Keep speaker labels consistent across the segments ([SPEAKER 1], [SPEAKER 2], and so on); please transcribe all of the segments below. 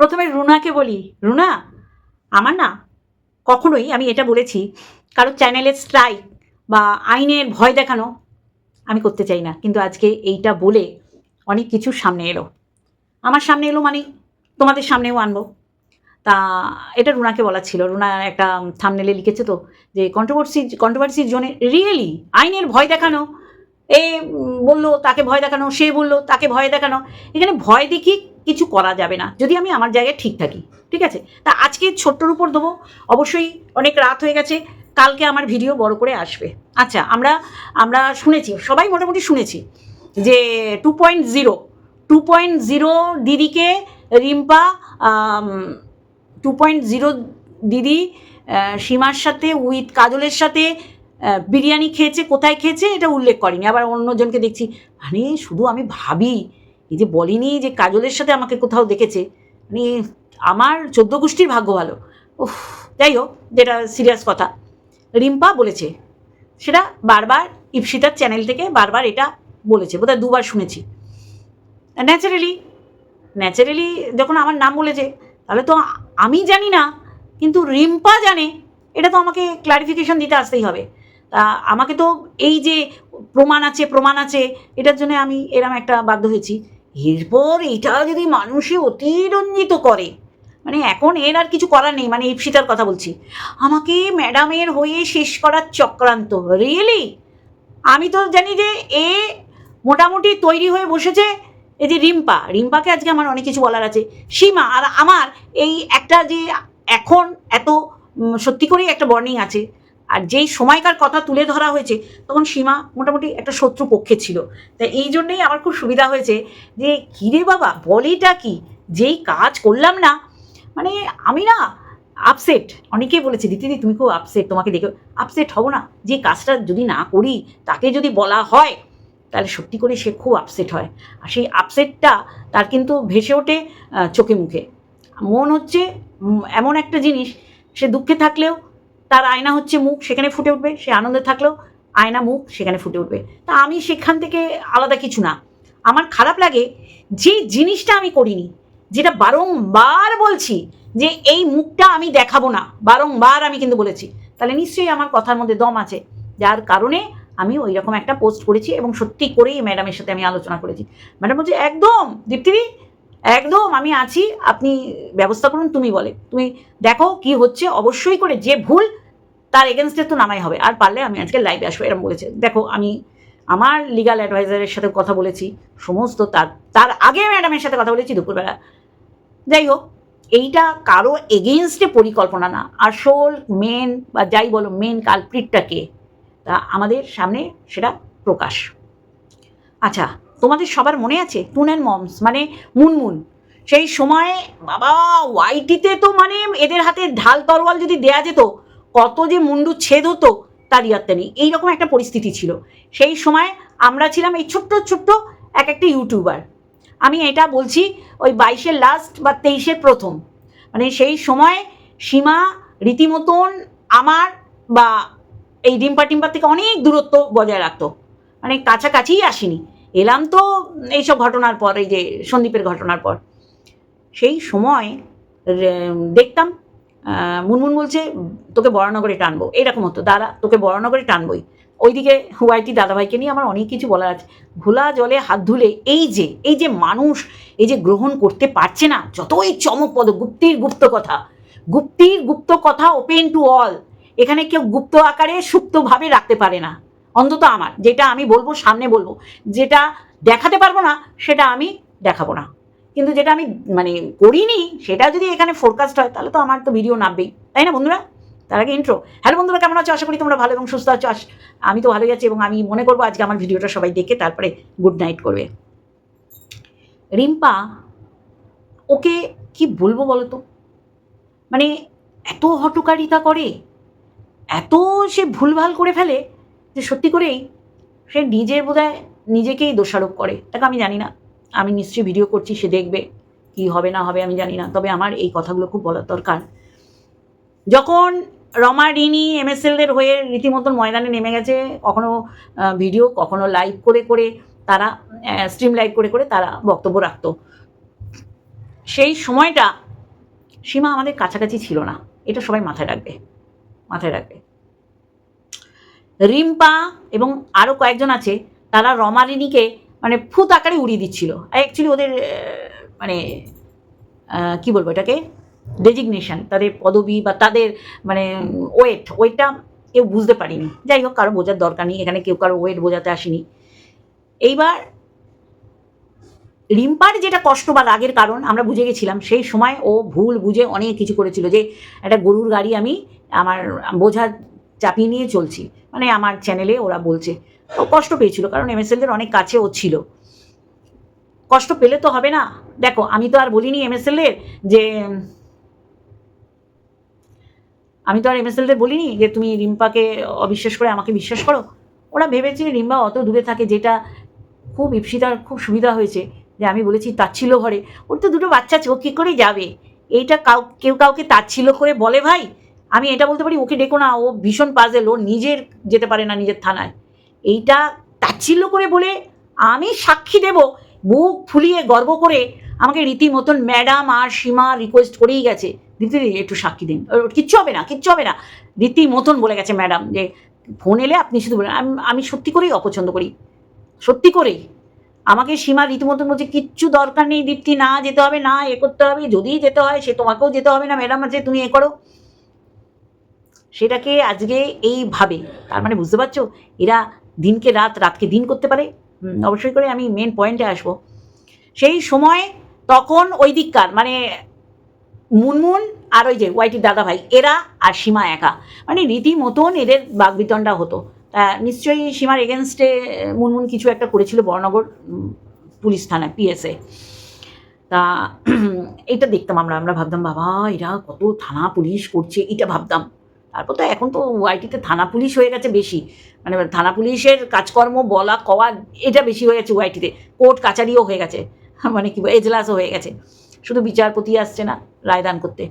[SPEAKER 1] প্রথমে রুনাকে বলি, রুনা, আমার না কখনোই, আমি এটা বলেছি, কারও চ্যানেলের স্ট্রাইক বা আইনের ভয় দেখানো আমি করতে চাই না। কিন্তু আজকে এইটা বলে অনেক কিছু সামনে এলো। আমার সামনে এলো মানে তোমাদের সামনেও আনব। তা এটা রুনাকে বলা ছিল। রুনা একটা থামনেলে লিখেছে তো যে কন্ট্রোভার্সি কন্ট্রোভার্সির জন্য রিয়েলি আইনের ভয় দেখানো? এ বলল, তাকে ভয় দেখানো, সে বলল, তাকে ভয় দেখানো? এখানে ভয় দেখিয়ে কিছু করা যাবে না। যদি আমি আমার জায়গায় ঠিক থাকি, ঠিক আছে? তা আজকে ছোট্টর উপর দেবো। অবশ্যই অনেক রাত হয়ে গেছে, কালকে আমার ভিডিও বড় করে আসবে। আচ্ছা আমরা আমরা শুনেছি, সবাই মোটামুটি শুনেছি যে two point zero two point zero দিদিকে রিম্পা টু পয়েন্ট জিরো দিদি সীমার সাথে, উইথ কাজলের সাথে বিরিয়ানি খেয়েছে, কোথায় খেয়েছে, এটা উল্লেখ করেনি। আবার অন্যজনকে দেখছি মানে শুধু আমি ভাবি এই যে বলিনি যে কাজলের সাথে আমাকে কোথাও দেখেছে মানে আমার চোদ্দ গোষ্ঠীর ভাগ্য ভালো। যাই হোক, যেটা সিরিয়াস কথা। রিম্পা বলেছে, সেটা বারবার ইপসিতার চ্যানেল থেকে বারবার এটা বলেছে, বোধহয় দুবার শুনেছি। ন্যাচারালি ন্যাচারালি যখন আমার নাম বলেছে, তাহলে তো আমি জানি না, কিন্তু রিম্পা জানে, এটা তো আমাকে ক্লারিফিকেশন দিতে আসতেই হবে। তা আমাকে তো এই যে প্রমাণ আছে প্রমাণ আছে, এটার জন্য আমি এরম একটা বাধ্য হয়েছি। এরপর এটা যদি মানুষে অতিরঞ্জিত করে মানে এখন এর আর কিছু করার নেই মানে ইপসিতার কথা বলছি। আমাকে ম্যাডামের হয়ে শেষ করার চক্রান্ত রিয়েলি আমি তো জানি যে এ মোটামুটি তৈরি হয়ে বসেছে এই যে রিম্পা। রিম্পাকে আজকে আমার অনেক কিছু বলার আছে। সীমা আর আমার এই একটা যে এখন এত সত্যি করেই একটা বর্নিং আছে। আর যেই সময়কার কথা তুলে ধরা হয়েছে, তখন সীমা মোটামুটি একটা শত্রু পক্ষে ছিল। তা এই জন্যেই আমার খুব সুবিধা হয়েছে যে, কিরে বাবা বলিটা কি? যেই কাজ করলাম না মানে আমি না আপসেট অনেকেই বলেছে, দিদি তুমি খুব আপসেট তোমাকে দেখে আপসেট হব না। যে কাজটা যদি না করি, তাকে যদি বলা হয়, তাহলে সত্যি করে সে খুব আপসেট হয়। আর সেই আপসেটটা তার কিন্তু ভেসে ওঠে চোখে মুখে। মন হচ্ছে এমন একটা জিনিস, সে দুঃখে থাকলেও তার আয়না হচ্ছে মুখ, সেখানে ফুটে উঠবে, সে আনন্দে থাকলেও আয়না, মুখ, সেখানে ফুটে উঠবে। তা আমি সেখান থেকে আলাদা কিছু না। আমার খারাপ লাগে যে জিনিসটা আমি করিনি, যেটা বারংবার বলছি যে এই মুখটা আমি দেখাবো না, বারংবার আমি কিন্তু বলেছি। তাহলে নিশ্চয়ই আমার কথার মধ্যে দম আছে। যার কারণে আমি ওই রকম একটা পোস্ট করেছি এবং সত্যি করেই ম্যাডামের সাথে আমি আলোচনা করেছি। ম্যাডাম বলছে, একদম দীপ্তিদি একদম, আমি আছি, আপনি ব্যবস্থা করুন, তুমি বলে। তুমি দেখো কি হচ্ছে, অবশ্যই করে যে ভুল তার এগেনস্টে তো নামাই হবে। আর পারলে আমি আজকে লাইভে আসব এরকম বলেছে। দেখো, আমি আমার লিগাল অ্যাডভাইজারের সাথে কথা বলেছি, সমস্ত তার তার আগে ম্যাডামের সাথে কথা বলেছি দুপুরবেলা। যাই হোক, এইটা কারও এগেনস্টে পরিকল্পনা না। আসল মেন বা যাই বলো মেন কালপ্রিটটা কে? তা আমাদের সামনে সেটা প্রকাশ। আচ্ছা তোমাদের সবার মনে আছে? টুন অ্যান্ড মমস মানে মুনমুন। সেই সময়, বাবা ওয়াইটিতে তো মানে এদের হাতে ঢাল তরোয়াল যদি দেয়া যেত কত যে মুন্ডু ছেদ হতো, তার ইয়াত্তে নেই। এইরকম একটা পরিস্থিতি ছিল। সেই সময় আমরা ছিলাম এই ছোট্ট ছোট্ট এক একটা ইউটিউবার। আমি এটা বলছি ওই বাইশের লাস্ট বা তেইশের প্রথম। মানে সেই সময় সীমা রীতিমতন আমার বা এই ডিম্পা টিম্পার থেকে অনেক দূরত্ব বজায় রাখতো। মানে কাছাকাছিই আসিনি। এলাম তো এইসব ঘটনার পর, এই যে সন্দীপের ঘটনার পর। সেই সময় দেখতাম মুনমুন বলছে, তোকে বড়নগরে টানবো। এরকম হতো, দাদা, তোকে বড়নগরে টানবই। ওইদিকে হুয়াইটি দাদাভাইকে নিয়ে আমার অনেক কিছু বলার আছে। ঘোলা জলে হাত ধুলে এই যে এই যে মানুষ, এই যে গ্রহণ করতে পারছে না, যতই চমকপদ, গুপ্তির গুপ্ত কথা, গুপ্তির গুপ্ত কথা ওপেন টু অল এখানে কেউ গুপ্ত আকারে সুপ্তভাবে রাখতে পারে না। অন্তত আমার, যেটা আমি বলব, সামনে বলব, যেটা দেখাতে পারব না, সেটা আমি দেখাবো না। কিন্তু যেটা আমি মানে করিনি, সেটা যদি এখানে ফোরকাস্ট হয়, তাহলে তো আমার তো ভিডিও নামবেই, তাই না বন্ধুরা? তার আগে ইন্ট্রো হ্যালো বন্ধুরা, কেমন আছো? আশা করি তোমরা ভালো এবং সুস্থ আছো। আমি তো ভালোই আছি এবং আমি মনে করব আজকে আমার ভিডিওটা সবাই দেখে তারপরে গুড নাইট করবে। রিম্পা, ওকে কি বলব বলো তো মানে এত হটকারিতা করে, এত সে ভুলভাল করে ফেলে যে সত্যি করেই সে নিজের বোধহয় নিজেকেই দোষারোপ করে। তাকে আমি জানি না আমি নিশ্চয়ই ভিডিও করছি, সে দেখবে কি হবে না হবে, আমি জানি না। তবে আমার এই কথাগুলো খুব বলার দরকার। যখন রমা, রিনি এমএসএলদের হয়ে রীতিমতন ময়দানে নেমে গেছে, কখনো ভিডিও কখনো লাইভ করে করে তারা স্ট্রিম লাইভ করে করে তারা বক্তব্য রাখত। সেই সময়টা সীমা আমাদের কাছাকাছি ছিল না। এটা সবাই মাথায় রাখবে মাথায় রাখবে। রিম্পা এবং আরও কয়েকজন আছে, তারা রমালিনীকে মানে ফুত আকারে উড়িয়ে দিচ্ছিল। অ্যাকচুয়ালি ওদের মানে কি বলব এটাকে? ডেজিগনেশন তাদের পদবি বা তাদের মানে ওয়েট ওয়েটটা কেউ বুঝতে পারিনি। যাই হোক, কারও বোঝার দরকার নেই, এখানে কেউ কারও ওয়েট বোঝাতে আসেনি। এইবার রিম্পার যেটা কষ্ট বা রাগের কারণ, আমরা বুঝে গেছিলাম, সেই সময় ও ভুল বুঝে অনেক কিছু করেছিল যে, একটা গরুর গাড়ি আমি আমার বোঝা চাপিয়ে নিয়ে চলছি। মানে আমার চ্যানেলে ওরা বলছে কষ্ট পেয়েছিল, কারণ এমএসএলদের অনেক কাছে ও ছিল। কষ্ট পেলে তো হবে না। দেখো, আমি তো আর বলিনি এমএসএলের যে, আমি তো আর এমএসএলদের বলিনি যে তুমি রিম্পাকে অবিশ্বাস করে আমাকে বিশ্বাস করো। ওরা ভেবেছে রিম্পা অত দূরে থাকে, যেটা খুব ইপসিতার খুব সুবিধা হয়েছে, যে আমি বলেছি তাচ্ছিল্য ঘরে। ওর তো দুটো বাচ্চা আছে, ও কী করে যাবে? এইটা কাউ, কেউ কাউকে তাচ্ছিল্য করে বলে ভাই? আমি এটা বলতে পারি, ওকে ডেকো না, ও ভীষণ পাজেল ও নিজের যেতে পারে না নিজের থানায়। এইটা তাচ্ছিল্য করে বলে আমি সাক্ষী দেব, বুক ফুলিয়ে গর্ব করে আমাকে রীতিমতন ম্যাডাম আর সীমা রিকোয়েস্ট করেই গেছে। দিদি একটু সাক্ষী দিন। কিচ্ছু হবে না, কিচ্ছু হবে না। রীতিমতন বলে গেছে ম্যাডাম যে, ফোন এলে আপনি শুধু বলেন। আমি আমি সত্যি করেই অপছন্দ করি। সত্যি করেই। আমাকে সীমা রীতিমতন বলছে, কিচ্ছু দরকার নেই দীপ্তি, না যেতে হবে, না এ করতে হবে। যদি যেতে হয়, সে তোমাকেও যেতে হবে না, ম্যাডাম আছে তুমি এ করো। সেটাকে আজকে এইভাবে, তার মানে বুঝতে পারছ? এরা দিনকে রাত রাতকে দিন করতে পারে? অবশ্যই করে আমি মেন পয়েন্টে আসব। সেই সময় তখন ওই দিককার মানে মুনমুন আর ওই যে ওয়াইটির দাদা ভাই এরা আর সীমা একা। মানে রীতিমতন এদের বাগবিতণ্ডা হতো। তা নিশ্চয়ই সীমার এগেনস্টে মুনমুন কিছু একটা করেছিল বড়নগর পুলিশ থানায় পিএসএ তা এটা দেখতাম আমরা আমরা ভাবতাম বাবা এরা কত থানা পুলিশ করছে এটা ভাবতাম। তারপর তো এখন তো ওয়াইটিতে থানা পুলিশ হয়ে গেছে বেশি। মানে থানা পুলিশের কাজকর্ম বলা, কওয়া, এটা বেশি হয়ে গেছে ওয়াইটিতে কোর্ট, কাচারিও হয়ে গেছে। মানে কি এজলাসও হয়ে গেছে। শুধু বিচারপতি আসছে না রায়দান করতে।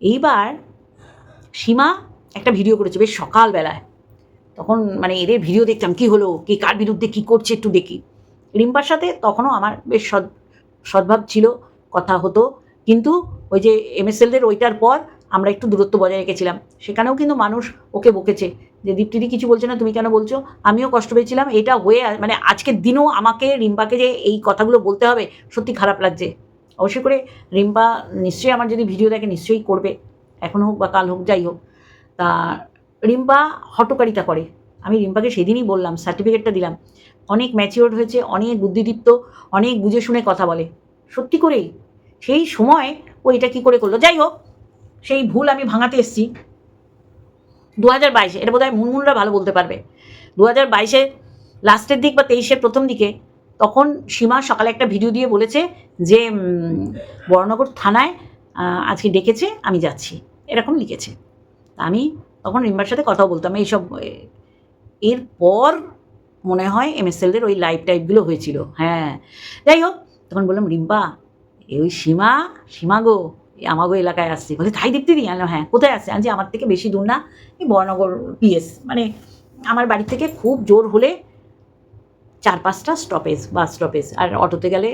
[SPEAKER 1] এইবার সীমা একটা ভিডিও করেছে বেশ সকালবেলায়। তখন মানে এদের ভিডিও দেখতাম, কি হলো, কে কার বিরুদ্ধে কি করছে একটু দেখি। রিম্পার সাথে তখনও আমার বেশ সৎ সদ্ভাব ছিল, কথা হতো। কিন্তু ওই যে এমএসএলদের ওইটার পর আমরা একটু দূরত্ব বজায় রেখেছিলাম। সেখানেও কিন্তু মানুষ ওকে বকেছে যে, দীপ্তিদি, কিছু বলছে না? তুমি কেন বলছো? আমিও কষ্ট পেয়েছিলাম। এটা হয়ে মানে আজকের দিনও আমাকে রিম্পাকে যে, এই কথাগুলো বলতে হবে, সত্যি খারাপ লাগছে। অবশ্যই করে রিম্পা নিশ্চয়ই আমার যদি ভিডিও দেখে নিশ্চয়ই করবে। এখন হোক বা কাল হোক, যাই হোক। তা রিম্পা হটকারিতা করে। আমি রিম্পাকে সেদিনই বললাম সার্টিফিকেটটা দিলাম। অনেক ম্যাচিওর হয়েছে, অনেক বুদ্ধিদীপ্ত, অনেক বুঝে শুনে কথা বলে। সত্যি করেই সেই সময় ও এটা কী করে করল? যাই হোক সেই ভুল আমি ভাঙাতে এসেছি। দু হাজার বাইশে, এটা বোধহয় মুনমুনরা ভালো বলতে পারবে। দু হাজার বাইশে লাস্টের দিক বা তেইশের প্রথম দিকে, তখন সীমা সকালে একটা ভিডিও দিয়ে বলেছে যে বড়নগর থানায় আজকে ডেকেছে, আমি যাচ্ছি। এরকম লিখেছে। আমি তখন রিম্বার সাথে কথাও বলতাম এইসব এরপর মনে হয় এমএসএলদের ওই লাইভ টাইপগুলো হয়েছিল। হ্যাঁ যাই হোক, তখন বললাম রিম্বা এই সীমা সীমা গো আমাগো এলাকায় আসছে। বলে, তাই দেখতে দিই হ্যাঁ কোথায় আসছে? আনছি আমার থেকে বেশি দূর না, এই বড়নগর পিএস। মানে আমার বাড়ি থেকে খুব জোর হলে চার পাঁচটা স্টপেজ বাস স্টপেজ আর অটোতে গেলে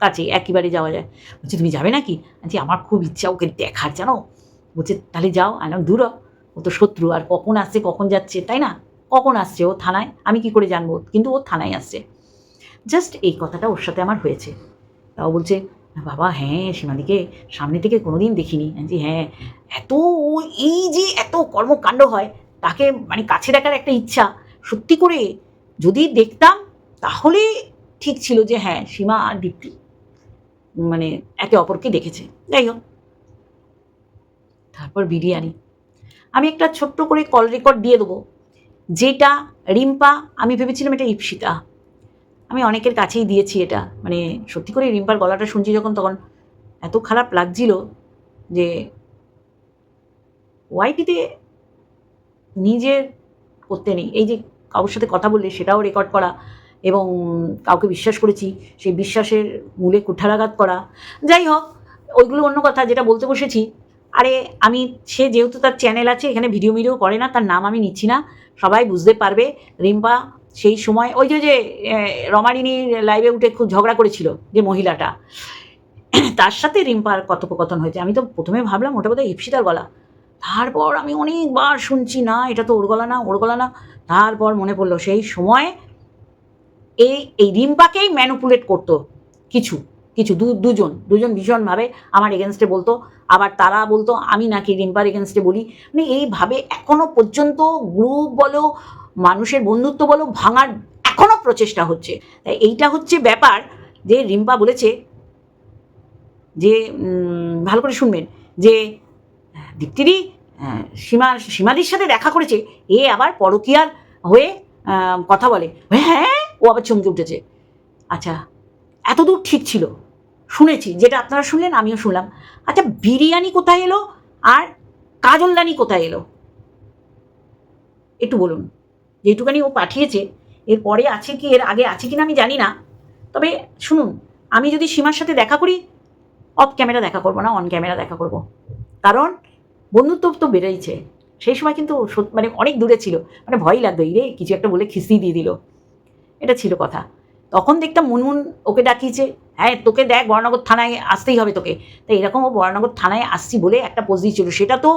[SPEAKER 1] কাছে একইবারে যাওয়া যায়। বলছি, তুমি যাবে নাকি? আনছি আমার খুব ইচ্ছা, ওকে দেখার, জানো? বলছে, তাহলে যাও। আনলাম দূর ও তো শত্রু, আর কখন আসছে, কখন যাচ্ছে, তাই না? কখন আসছে? ও থানায়, আমি কি করে জানব? কিন্তু ও থানায় আসছে। জাস্ট এই কথাটা ওর সাথে আমার হয়েছে। তাও বলছে বাবা হ্যাঁ সীমাদিকে সামনে থেকে কোনোদিন দেখিনি। আমি বলছি, হ্যাঁ এত এই যে এত কর্মকাণ্ড হয় তাকে মানে কাছে দেখার একটা ইচ্ছা সত্যি করে যদি দেখতাম তাহলে ঠিক ছিল যে হ্যাঁ সীমা আর দীপ্তি মানে একে অপরকে দেখেছে। যাই হোক। তারপর বিরিয়ানি। আমি একটা ছোট্ট করে কল রেকর্ড দিয়ে দেবো। যেটা রিম্পা আমি ভেবেছিলাম এটা ইপসিতা। আমি অনেকের কাছেই দিয়েছি এটা। মানে সত্যি করে রিম্পার গলাটা শুনছি যখন, তখন এত খারাপ লাগছিল যে ওয়াইটিতে নিজের করতে নেই। এই যে কারোর সাথে কথা বললে সেটাও রেকর্ড করা এবং কাউকে বিশ্বাস করেছি, সেই বিশ্বাসের মূলে কুঠারাঘাত করা। যাই হোক, ওইগুলো অন্য কথা, যেটা বলতে বসেছি, আরে আমি, সে যেহেতু তার চ্যানেল আছে, এখানে ভিডিও মিডিও করে না, তার নাম আমি নিচ্ছি না, সবাই বুঝতে পারবে। রিম্পা সেই সময় ওই যে যে রমারিনীর লাইভে উঠে খুব ঝগড়া করেছিল যে মহিলাটা। তার সাথে রিম্পার কথোপকথন হয়েছে। আমি তো প্রথমে ভাবলাম ওটা বোধহয় ইপসিতার গলা। তারপর আমি অনেকবার শুনছি, না, এটা তো ওর গলা না, ওর গলা না। তারপর মনে পড়ল সেই সময় এই এই রিম্পাকেই ম্যানুপুলেট করতো কিছু কিছু, দু, দুজন দুজন ভীষণভাবে আমার এগেনস্টে বলতো। আবার তারা বলতো, আমি নাকি রিম্পার এগেনস্টে বলি। মানে এইভাবে এখনও পর্যন্ত গ্রুপ বলো মানুষের বন্ধুত্ব বলো, ভাঙার এখনও প্রচেষ্টা হচ্ছে। এইটা হচ্ছে ব্যাপার যে রিম্পা বলেছে যে ভালো করে শুনবেন, যে, দীপ্তিদি সীমা, সীমাদির সাথে দেখা করেছে, এ আবার পরকীয়ার হয়ে কথা বলে হ্যাঁ ও আবার চমকে উঠেছে। আচ্ছা এতদূর ঠিক ছিল। শুনেছি, যেটা আপনারা শুনলেন, আমিও শুনলাম। আচ্ছা বিরিয়ানি কোথায় এলো? আর কাজলদানি কোথায় এলো? একটু বলুন। যেটুকানি ও পাঠিয়েছে, এর পরে আছে কি, এর আগে আছে কি না আমি জানি না। তবে শুনুন, আমি যদি সীমার সাথে দেখা করি অফ ক্যামেরা দেখা করব না অন ক্যামেরা দেখা করব। কারণ বন্ধুত্ব তো বেড়েইছে। সেই সময় কিন্তু মানে অনেক দূরে ছিল। মানে ভয় লাগতো রে কিছু একটা বলে খিস্তি দিয়ে দিল। এটা ছিল কথা। তখন দেখতাম মুনমুন ওকে ডাকিয়েছে হ্যাঁ তোকে দেখ বরানগর থানায় আসতেই হবে তোকে। তাই এরকম ও বরানগর থানায় আসছি বলে একটা পোজ দিয়েছিল। সেটা তো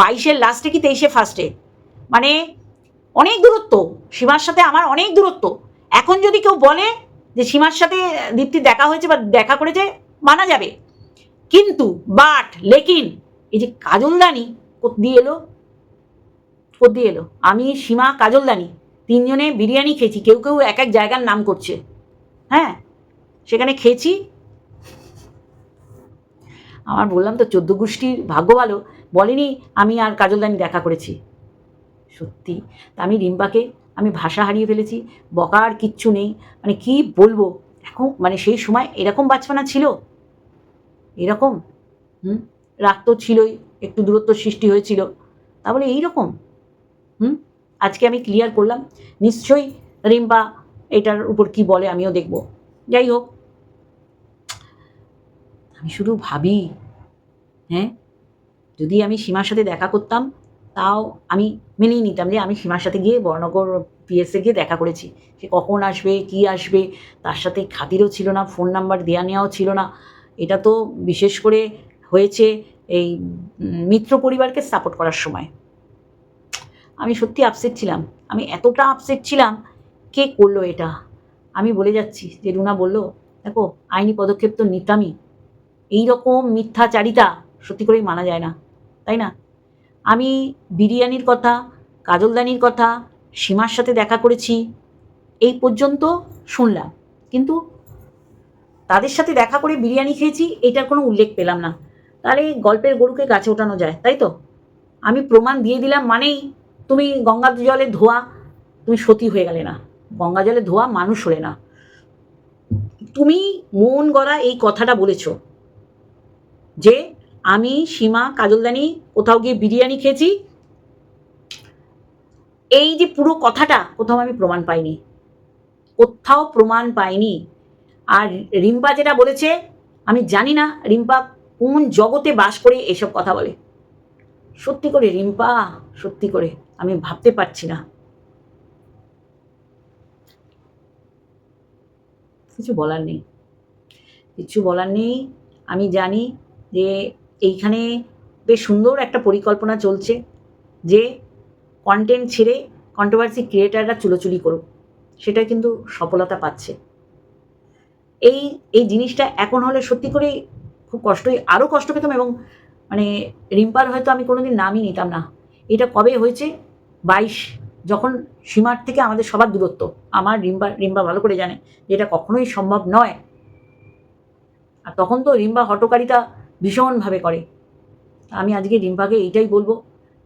[SPEAKER 1] বাইশের লাস্টে কি তেইশে ফার্স্টে মানে অনেক দূরত্ব, সীমার সাথে আমার অনেক দূরত্ব। এখন যদি কেউ বলে যে সীমার সাথে দীপ্তি দেখা হয়েছে বা দেখা করেছে, মানা যাবে। কিন্তু বাট, লেকিন, এই যে কাজলদানি দিয়ে এলো? দিয়ে এলো? আমি সীমা কাজলদানি, তিনজনে বিরিয়ানি খেয়েছি, কেউ কেউ এক এক জায়গার নাম করছে। হ্যাঁ সেখানে খেয়েছি। আমার বললাম তো, চোদ্দ গোষ্ঠীর ভাগ্য ভালো। বলেনি, আমি আর কাজলদানি দেখা করেছি। সত্যি। তা আমি রিম্পাকে, আমি ভাষা হারিয়ে ফেলেছি, বকার কিচ্ছু নেই মানে কি বলব? এখন মানে সেই সময় এরকম বাচ্চানা ছিল? এরকম? হুম? রাগ তো ছিলই, একটু দূরত্ব সৃষ্টি হয়েছিল। তাহলে এইরকম? হুম? আজকে আমি ক্লিয়ার করলাম। নিশ্চয়ই রিম্পা এটার উপর কি বলে আমিও দেখব। যাই হোক। আমি শুধু ভাবি হ্যাঁ? যদি আমি সীমার সাথে দেখা করতাম তাও আমি মেনেই নিতাম যে আমি সীমার সাথে গিয়ে বর্ণগর পিএসএ গিয়ে দেখা করেছি। সে কখন আসবে, কি আসবে, তার সাথে খাতিরও ছিল না ফোন নাম্বার দেওয়া নেওয়াও ছিল না। এটা তো বিশেষ করে হয়েছে এই মিত্র পরিবারকে সাপোর্ট করার সময়। আমি সত্যি আপসেট ছিলাম। আমি এতটা আপসেট ছিলাম, কে করল এটা? আমি বলে যাচ্ছি যে রুনা বলল, দেখো, আইনি পদক্ষেপ তো নিতামই। এই রকম মিথ্যাচারিতা সত্যি করেই মানা যায় না। তাই না? আমি বিরিয়ানির কথা, কাজলদানির কথা, সীমার সাথে দেখা করেছি, এই পর্যন্ত শুনলাম। কিন্তু তাদের সাথে দেখা করে বিরিয়ানি খেয়েছি, এটার কোনো উল্লেখ পেলাম না। তাহলে গল্পের গরুকে গাছে ওঠানো যায়, তাই তো? আমি প্রমাণ দিয়ে দিলাম মানেই তুমি গঙ্গা জলে ধোয়া, তুমি সতী হয়ে গেলে না। গঙ্গা জলে ধোয়া মানুষ হলে না। তুমি মন গড়া এই কথাটা বলেছ যে আমি, সীমা, কাজলদানি কোথাও গিয়ে বিরিয়ানি খেয়েছি। এই যে পুরো কথাটা কোথাও আমি প্রমাণ পাইনি। কোথাও প্রমাণ পাইনি। আর রিম্পা যেটা বলেছে, আমি জানি না রিম্পা কোন জগতে বাস করে এসব কথা বলে। সত্যি করে রিম্পা, সত্যি করে, আমি ভাবতে পারছি না। কিছু বলার নেই। কিছু বলার নেই। আমি জানি যে এইখানে বেশ সুন্দর একটা পরিকল্পনা চলছে যে কন্টেন্ট ছেড়ে কন্ট্রোভার্সি ক্রিয়েটাররা চুলোচুলি করুক, সেটা কিন্তু সফলতা পাচ্ছে। এই এই জিনিসটা এখন হলে সত্যি করে খুব কষ্টই আরও কষ্ট পেতাম এবং মানে রিম্পার হয়তো আমি কোনোদিন নামই নিতাম না। এটা কবে হয়েছে? বাইশ, যখন সীমার থেকে আমাদের সবার দূরত্ব, আমার রিম্পা রিম্পা ভালো করে জানে যে এটা কখনোই সম্ভব নয়। আর তখন তো রিম্পা হটকারিতা ভীষণভাবে করে। আমি আজকে রিম্পাকে এইটাই বলব,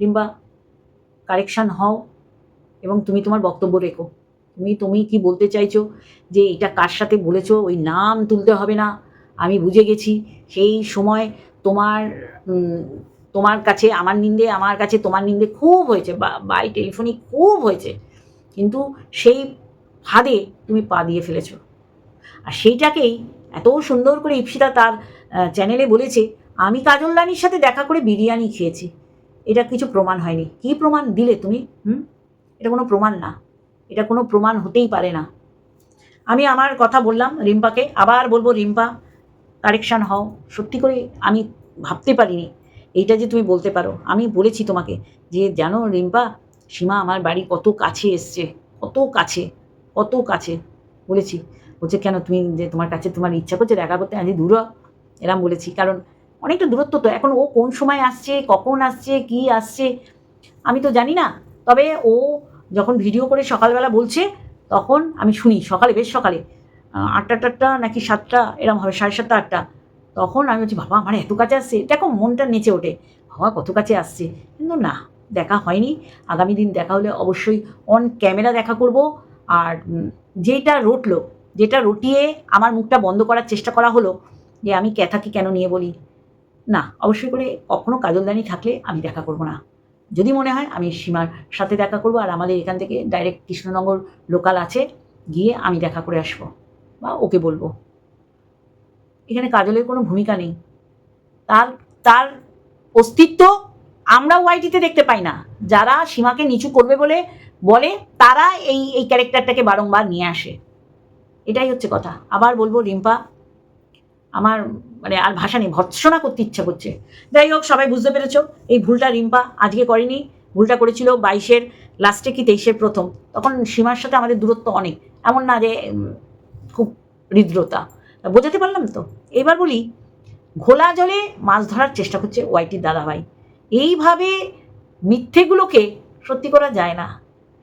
[SPEAKER 1] রিম্পা, কারেকশান হও এবং তুমি তোমার বক্তব্য রেখো। তুমি তুমি কি বলতে চাইছো যে এটা কার সাথে বলেছ? ওই নাম তুলতে হবে না। আমি বুঝে গেছি, সেই সময় তোমার তোমার কাছে, আমার নিন্দে, আমার কাছে তোমার নিন্দে খুব হয়েছে বাই টেলিফোনিক খুব হয়েছে। কিন্তু সেই ফাঁদে তুমি পা দিয়ে ফেলেছো। আর সেইটাকেই এত সুন্দর করে ইপসিতা তার চ্যানেলে বলেছে, আমি কাজল রানীর সাথে দেখা করে বিরিয়ানি খেয়েছি। এটা কিছু প্রমাণ হয়নি। কি প্রমাণ দিলে তুমি? হুম? এটা কোনো প্রমাণ না। এটা কোনো প্রমাণ হতেই পারে না। আমি আমার কথা বললাম রিম্পাকে, আবার বলব রিম্পা, কারেকশান হও। সত্যি করে আমি ভাবতে পারিনি এইটা যে তুমি বলতে পারো। আমি বলেছি তোমাকে যে, জানো রিম্পা, সীমা আমার বাড়ি কত কাছে এসছে, কত কাছে কত কাছে। বলেছি। বলছে, কেন তুমি যে তোমার কাছে তোমার ইচ্ছা করছে দেখা করতে আজ দূর। এরম বলেছি। কারণ অনেকটা দূরত্ব তো। এখন ও কোন সময় আসছে, কখন আসছে, কি আসছে, আমি তো জানি না। তবে ও যখন ভিডিও করে সকালবেলা বলছে, তখন আমি শুনি, সকালে, বেশ সকালে। আটটা টাটটা নাকি সাতটা, এরম হবে, সাড়ে সাতটা, আটটা। তখন আমি বলছি, বাবা, আমার এত কাছে আসছে। দেখো, মনটা নেচে ওঠে। বাবা, কত কাছে আসছে? কিন্তু না, দেখা হয়নি। আগামী দিন দেখা হলে অবশ্যই অন ক্যামেরা দেখা করব। আর যেটা রটলো, যেটা রটিয়ে আমার মুখটা বন্ধ করার চেষ্টা করা হলো যে আমি ক্যাথাকে কেন নিয়ে বলি? না, অবশ্যই করে কখনো কাজলদানি থাকলে আমি দেখা করব না। যদি মনে হয় আমি সীমার সাথে দেখা করব আর আমাদের এখান থেকে ডাইরেক্ট কৃষ্ণনগর লোকাল আছে, গিয়ে আমি দেখা করে আসব বা ওকে বলব। এখানে কাজলের কোনো ভূমিকা নেই। তার তার অস্তিত্ব আমরা ওয়াইটিতে দেখতে পাই না। যারা সীমাকে নিচু করবে বলে বলে, তারা এই এই ক্যারেক্টারটাকে বারংবার নিয়ে আসে। এটাই হচ্ছে কথা। আবার বলব, রিম্পা আমার মানে আর ভাষা নেই ভর্ৎসনা করতে ইচ্ছা করছে। যাই হোক, সবাই বুঝতে পেরেছ, এই ভুলটা রিম্পা আজকে করেনি। ভুলটা করেছিল বাইশের লাস্টে কি তেইশের প্রথম। তখন সীমার সাথে আমাদের দূরত্ব অনেক। এমন না যে খুব হৃদ্রতা। বোঝাতে পারলাম তো? এবার বলি, ঘোলা জলে মাছ ধরার চেষ্টা করছে ওয়াইটির দাদাভাই। এইভাবে মিথ্যেগুলোকে সত্যি করা যায় না।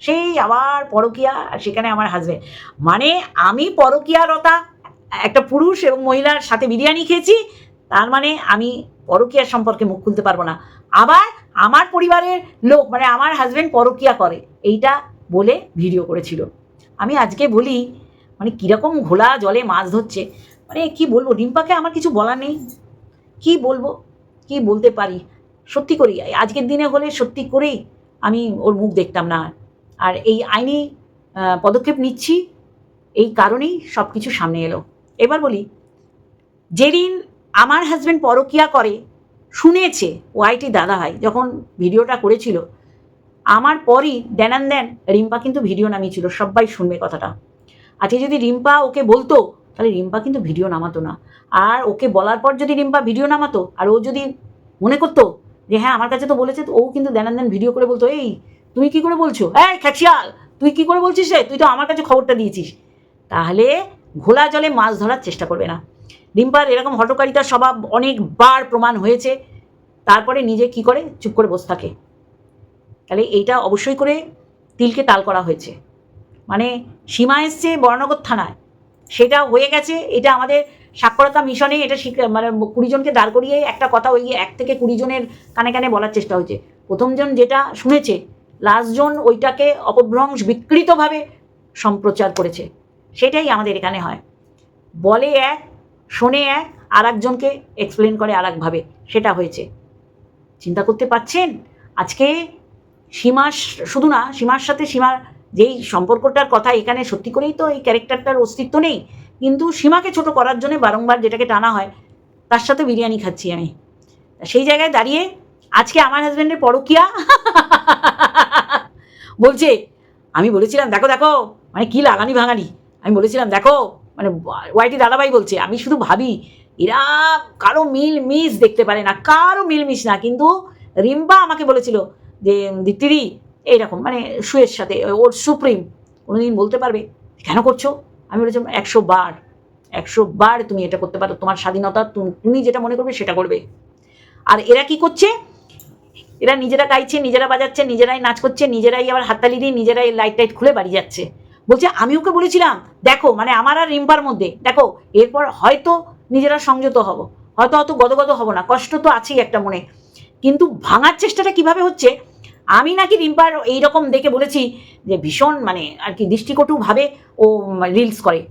[SPEAKER 1] সেই আবার পরকিয়া, আর সেখানে আমার হাজবেন্ড মানে আমি পরকিয়ারতা একটা পুরুষ এবং মহিলার সাথে বিরিয়ানি খেয়েছি, তার মানে আমি পরকিয়ার সম্পর্কে মুখ খুলতে পারব না। আবার আমার পরিবারের লোক মানে আমার হাজব্যান্ড পরকিয়া করে, এইটা বলে ভিডিও করেছিল। আমি আজকে বলি মানে কীরকম ঘোলা জলে মাছ ধরছে মানে কি বলব, রিম্পাকে আমার কিছু বলার নেই। কি বলব, কি বলতে পারি? সত্যি করি, আজকের দিনে হলে সত্যি করেই আমি ওর মুখ দেখতাম না। আর এই আইনি পদক্ষেপ নিচ্ছি, এই কারণেই সব কিছু সামনে এলো। এবার বলি, যেদিন আমার হাজব্যান্ড পরকিয়া করে, শুনেছে ওয়াইটি দাদা ভাই যখন ভিডিওটা করেছিল, আমার পরই দেনান দেন রিম্পা কিন্তু ভিডিও নামিয়েছিল, সবাই শুনবে কথাটা। আজকে যদি রিম্পা ওকে বলতো, তাহলে রিম্পা কিন্তু ভিডিও নামাতো না। আর ওকে বলার পর যদি রিম্পা ভিডিও নামাতো, আর ও যদি মনে করতো যে হ্যাঁ আমার কাছে তো বলেছে, তো ও কিন্তু দেনান দেন ভিডিও করে বলতো, এই, তুমি কি করে বলছো? এই, খ্যাচিয়াল, তুই কি করে বলছিস রে? তুই তো আমার কাছে খবরটা দিয়েছিস। তাহলে ঘোলা জলে মাছ ধরার চেষ্টা করবে না। রিম্পার এরকম হটকারিতার স্বভাব অনেকবার প্রমাণ হয়েছে। তারপরে নিজে কি করে? চুপ করে বসে থাকে। তাহলে এইটা অবশ্যই করে তিলকে তাল করা হয়েছে। মানে সীমা এসছে বর্ণগর থানায়। সেটা হয়ে গেছে, এটা আমাদের সাক্ষরতা মিশনে এটা মানে কুড়ি জনকে দাঁড় করিয়ে একটা কথা ওই এক থেকে কুড়ি জনের কানে কানে বলার চেষ্টা হয়েছে। প্রথমজন যেটা শুনেছে লাস্টজন ওইটাকে অপভ্রংশ বিকৃতভাবে সম্প্রচার করেছে। সেটাই আমাদের এখানে হয়। বলে এক, শোনে এক আর একজনকে এক্সপ্লেন করে আর একভাবে সেটা হয়েছে। চিন্তা করতে পারছেন? আজকে সীমা শুধু না, সীমার সাথে সীমার যেই সম্পর্কটার কথা এখানে সত্যি করেই তো এই ক্যারেক্টারটার অস্তিত্ব নেই। কিন্তু সীমাকে ছোট করার জন্য বারংবার যেটাকে টানা হয়, তার সাথে বিরিয়ানি খাচ্ছি আমি। সেই জায়গায় দাঁড়িয়ে আজকে আমার হাজব্যান্ডের পরকিয়া? বলছে, আমি বলেছিলাম, দেখো দেখো মানে কি লাগানি ভাঙানি? আমি বলেছিলাম, দেখো মানে ওয়াইটি দাদাভাই বলছে, আমি শুধু ভাবি, এরা কারও মিল মিস দেখতে পারে না, কারও মিল মিস না, কিন্তু রিম্বা আমাকে বলেছিল যে, দীপ্তিদি, এইরকম মানে সুয়ের সাথে, ওর সুপ্রিম, কোনোদিন বলতে পারবে? কেন করছ? আমি বলেছিলাম, একশো বার একশো বার তুমি এটা করতে পারো, তোমার স্বাধীনতা তুমি যেটা মনে করবে সেটা করবে। আর এরা কি করছে? এরা নিজেরা গাইছে, নিজেরা বাজাচ্ছে, নিজেরাই নাচ করছে, নিজেরাই আবার হাততালি দিয়ে নিজেরাই লাইট টাইট খুলে বাড়ি যাচ্ছে। বলছে, আমি ওকে বলেছিলাম, দেখো মানে আমার আর রিম্পার মধ্যে, দেখো, এরপর হয়তো নিজেরা সংযত হব, হয়তো অত গদগদ হব না, কষ্ট তো আছেই একটা মনে। কিন্তু ভাঙার চেষ্টাটা কীভাবে হচ্ছে, আমি নাকি রিম্পার এইরকম দেখে বলেছি যে ভীষণ মানে আর কি দৃষ্টিকটুভাবে ও রিলস করে।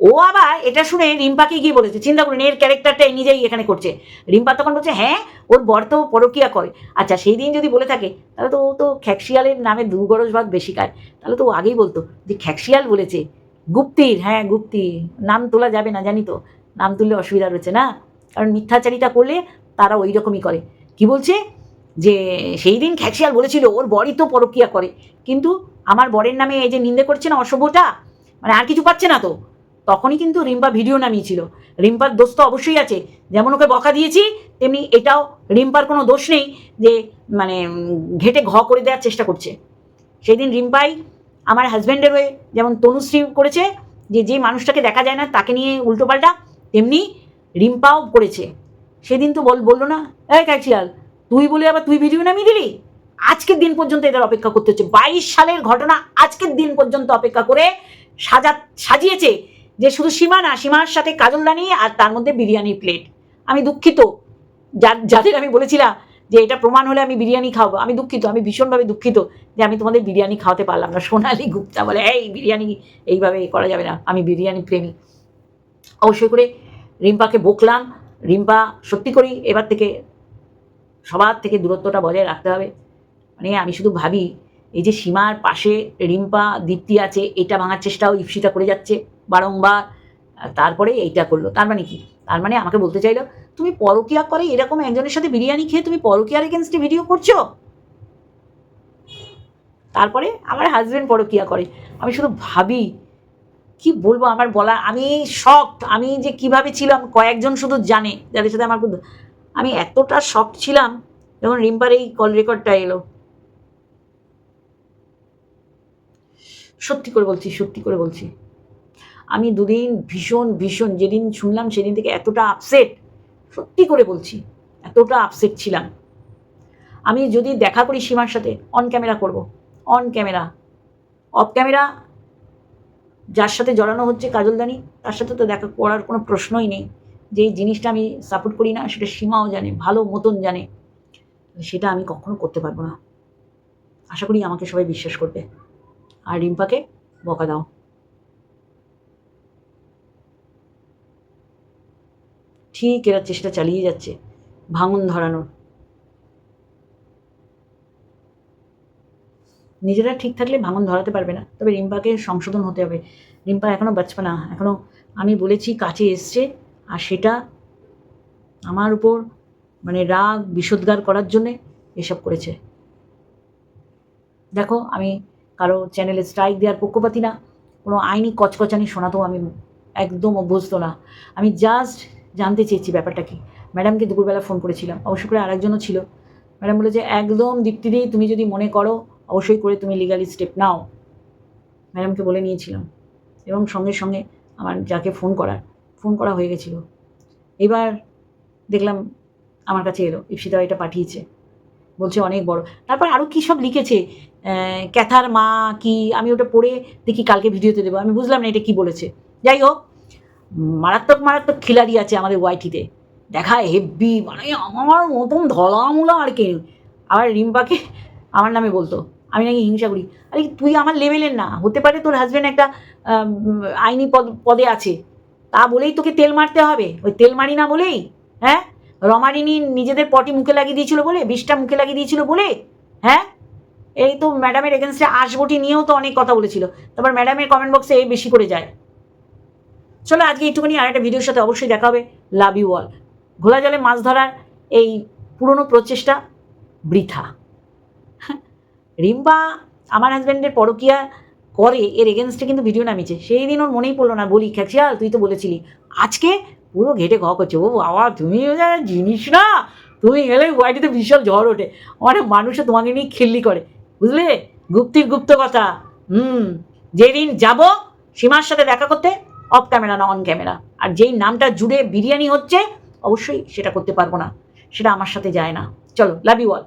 [SPEAKER 1] ও আবার এটা শুনে রিম্পাকে গিয়ে বলেছে, চিন্তা করুন, এর ক্যারেক্টারটা নিজেই এখানে করছে। রিম্পা তখন বলছে হ্যাঁ ওর বর তো পরকিয়া করে। আচ্ছা সেই দিন যদি বলে থাকে, তাহলে তো ও তো খ্যাকশিয়ালের নামে দুগরজ ভাত বেশি খায়। তাহলে তো ও আগেই বলতো যে খ্যাকশিয়াল বলেছে। গুপ্তির হ্যাঁ গুপ্তি নাম তোলা যাবে না, জানি তো। নাম তুললে অসুবিধা রয়েছে না? কারণ মিথ্যাচারিতা করলে তারা ওই রকমই করে। কি বলছে? যে সেই দিন খ্যাকশিয়াল বলেছিল, ওর বরই তো পরকিয়া করে। কিন্তু আমার বরের নামে এই যে নিন্দে করছে না অসভ্যটা মানে আর কিছু পাচ্ছে না তো। তখনই কিন্তু রিম্পা ভিডিও নামিয়েছিল। রিম্পার দোষ তো অবশ্যই আছে। যেমন ওকে বকা দিয়েছি, তেমনি এটাও রিম্পার কোনো দোষ নেই যে মানে ঘেটে ঘ করে দেওয়ার চেষ্টা করছে। সেই দিন রিম্পাই আমার হাজব্যান্ডের হয়ে যেমন তনুশ্রী করেছে, যে যে মানুষটাকে দেখা যায় না, তাকে নিয়ে উল্টোপাল্টা তেমনি রিম্পাও করেছে। সেদিন তো বল, বলল না, এই ক্যাচিয়াল তুই বলে আবার তুই ভিডিও নামিয়ে দিলি? আজকের দিন পর্যন্ত এদের অপেক্ষা করতে হচ্ছে। বাইশ সালের ঘটনা আজকের দিন পর্যন্ত অপেক্ষা করে সাজা, সাজিয়েছে। যে শুধু সীমা না, সীমার সাথে কাজলদানি আর তার মধ্যে বিরিয়ানি প্লেট আমি দুঃখিত। যাদের আমি বলেছিলাম যে এটা প্রমাণ হলে আমি বিরিয়ানি খাওয়াবো, আমি দুঃখিত, আমি ভীষণভাবে দুঃখিত যে আমি তোমাদের বিরিয়ানি খাওয়াতে পারলাম না। সোনালি গুপ্তা বলে, এই বিরিয়ানি এইভাবে করা যাবে না, আমি বিরিয়ানি প্রেমী। অবশ্যই করে রিম্পাকে বকলাম। রিম্পা, সত্যি করেই এবার থেকে সবার থেকে দূরত্বটা বজায় রাখতে হবে। মানে আমি শুধু ভাবি, এই যে সীমার পাশে রিম্পা, দীপ্তি আছে, এটা ভাঙার চেষ্টাও ইপসিতা করে যাচ্ছে। বারংবার তারপরে এইটা করল। তার মানে কি? তার মানে আমাকে বলতে চাইলো, তুমি পরকিয়া করে এরকম একজনের সাথে বিরিয়ানি খেয়ে তুমি পরকিয়ার এগেনস্টে ভিডিও করছ? তারপরে আমার হাজব্যান্ড পরকিয়া করে। আমি শুধু ভাবি, কি বলব আমার বলা আমি শখ আমি যে কীভাবে ছিলাম, কয়েকজন শুধু জানে যাদের সাথে আমার আমি এতটা শখ ছিলাম যখন রিম্পার এই কল রেকর্ডটা এলো। সত্যি করে বলছি, সত্যি করে বলছি। আমি দুদিন ভীষণ ভীষণ, যেদিন শুনলাম সেদিন থেকে এতটা আপসেট সত্যি করে বলছি, এতটা আপসেট ছিলাম। আমি যদি দেখা করি সীমার সাথে অন ক্যামেরা করব অন ক্যামেরা অফ ক্যামেরা যার সাথে জড়ানো হচ্ছে কাজলদানি তার সাথে তো দেখা করার কোনো প্রশ্নই নেই। যে জিনিসটা আমি সাপোর্ট করি না, সেটা সীমাও জানে, ভালো মতন জানে, সেটা আমি কখনো করতে পারব না। আশা করি আমাকে সবাই বিশ্বাস করবে। আর রিম্পাকে বকা দাও। ঠিক এরা চেষ্টা চালিয়ে যাচ্ছে, ভাঙন ধরানোর। নিজেরা ঠিক থাকলে ভাঙন ধরাতে পারবে না, তবে রিম্পাকে সংশোধন হতে হবে। রিম্পা এখনও বাঁচবে না এখনও আমি বলেছি কাছে এসছে, আর সেটা আমার উপর মানে রাগ, বিষোদ্গার করার জন্যে এসব করেছে। দেখো, আমি কারও চ্যানেলে স্ট্রাইক দেওয়ার পক্ষপাতি না, কোনো আইনি কচকচানি শোনাতেও আমি একদম অভ্যস্ত না। আমি জাস্ট জানতে চেয়েছি ব্যাপারটা কি ম্যাডামকে দুপুরবেলা ফোন করেছিলাম। অবশ্য করে আরেকজনও ছিল। ম্যাডাম বলে যে, একদম দীপ্তিদি, তুমি যদি মনে করো, অবশ্যই করে তুমি লিগালি স্টেপ নাও। ম্যাডামকে বলে নিয়েছিলাম। এবং সঙ্গে সঙ্গে আমার যাকে ফোন করার ফোন করা হয়ে গেছিল। এবার দেখলাম আমার কাছে এলো ইপসিতা এটা পাঠিয়েছে। বলছে, অনেক বড়। তারপর আরও কী সব লিখেছে? ক্যাথার মা কি? আমি ওটা পড়ে দেখি, কালকে ভিডিওতে দেবো। আমি বুঝলাম না এটা কি বলেছে। যাই হোক মারাত্মক মারাত্মক খিলাড়ি আছে আমাদের ওয়াইটিতে। দেখায় হেব্বি মানে আমার মতন ধলামুলা আর কে। আবার রিম্পাকে আমার নামে বলতো, আমি নাকি হিংসা করি। আরে তুই আমার লেভেলের না, হতে পারে তোর হাজব্যান্ড একটা আইনি পদ, পদে আছে। তা বলেই তোকে তেল মারতে হবে। ওই তেল মারি না বলেই হ্যাঁ? রমারিনী নিজেদের পটি মুখে লাগিয়ে দিয়েছিল বলে, বিষটা মুখে লাগিয়ে দিয়েছিল বলে হ্যাঁ? এই তো ম্যাডামের এগেনস্টে আসবটি নিয়েও তো অনেক কথা বলেছিল। তারপর ম্যাডামের কমেন্ট বক্সে এই বেশি করে যায়। চলো আজকে একটুখানি আর একটা ভিডিওর সাথে অবশ্যই দেখা হবে। লাভ ইউ অল ঘোলা জলে মাছ ধরার এই পুরনো প্রচেষ্টা বৃথা। রিম্পা আমার হাজব্যান্ডের পরকিয়া করে, এর এগেনস্টে কিন্তু ভিডিও নামিয়েছে। সেই দিন ওর মনেই পড়ল না, বলি খ্যাচিয়াল তুই তো বলেছিলি, আজকে পুরো ঘেটে ঘ করছে। ও বাবা, তুমি জিনিস না? তুমি গেলে বাড়িতে বিশাল ঝড় ওঠে। অনেক মানুষও তোমাকে নিয়ে খেললি করে। বুঝলে? গুপ্তির গুপ্ত কথা। হুম, যেদিন যাব সীমার সাথে দেখা করতে অফ ক্যামেরা না অন ক্যামেরা আর যেই নামটা জুড়ে বিরিয়ানি হচ্ছে, অবশ্যই সেটা করতে পারব না। সেটা আমার সাথে যায় না। চলো লাভ ইউ অল